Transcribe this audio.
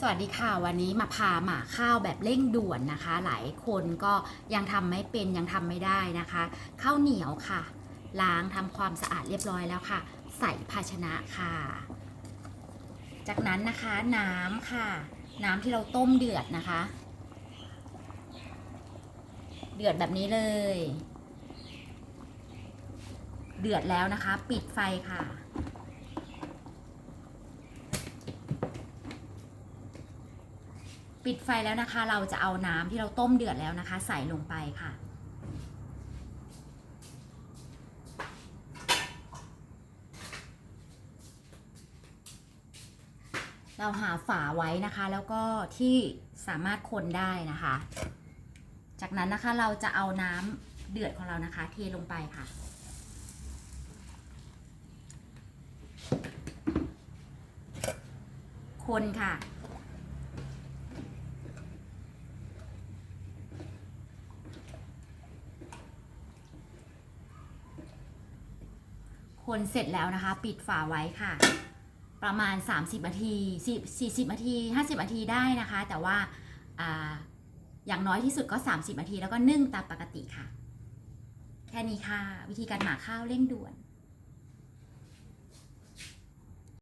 สวัสดีค่ะวันนี้มาพาหมาข้าวแบบเร่งด่วนนะคะ หลายคนก็ยังทำไม่เป็นยังทำไม่ได้นะคะข้าวเหนียวค่ะ ล้างทำความสะอาดเรียบร้อยแล้วค่ะ ใส่ภาชนะค่ะ จากนั้นนะคะน้ำค่ะ น้ำที่เราต้มเดือดนะคะ เดือดแบบนี้เลย เดือดแล้วนะคะ ปิดไฟค่ะ ปิดไฟแล้วนะคะ เราจะเอาน้ำที่เราต้มเดือดแล้วนะคะ ใส่ลงไปค่ะ เราหาฝาไว้นะคะ แล้วก็ที่สามารถคนได้นะคะ จากนั้นนะคะเราจะเอาน้ำเดือดของเรานะคะ เทลงไปค่ะคนค่ะ คนเสร็จแล้วนะคะ ปิดฝาไว้ค่ะ ประมาณ 30นาที40นาที50นาทีได้นะคะ แต่ว่าอาอย่างน้อยที่สุดก็ 30นาที แล้วก็นึ่งตามปกติค่ะ แค่นี้ค่ะ วิธีการหมักข้าวเร่งด่วน